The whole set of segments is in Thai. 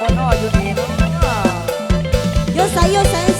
บนอ้ออยู่นี่นะยศใสยศใส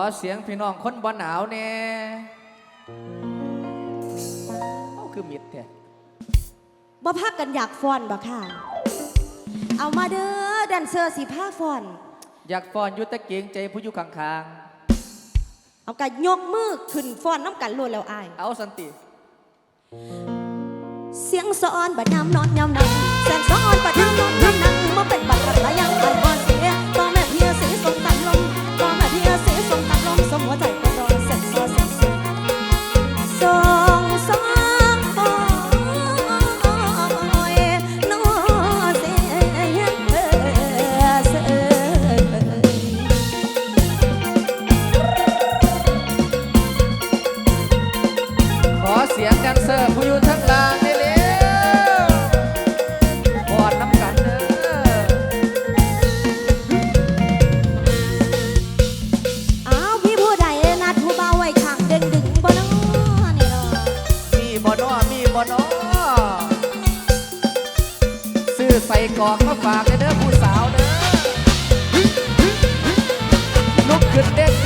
ขอเสียงพี่น้องคนบ่หนาวแน่เอาคือมิดแท้บ่พักกันอยากฟอนบ่ค่ะ เอามาเด้อแดนเซอร์สีผ้าฟอน อยากฟอนยุตะเกียงใจผู้อยู่ข้างๆ เอากันยกมือขึ้นฟอนน้ำกันรวดแล้วอาย เอาสันติ เสียงสอนบัดน้ำนอนยามนังเสียงสอนบัดน้ำนอนยามนังมาเป็นบัดกับระยังบอน กอกมาฝากเด้อผู้สาวเด้อลุกขึ้นเด้น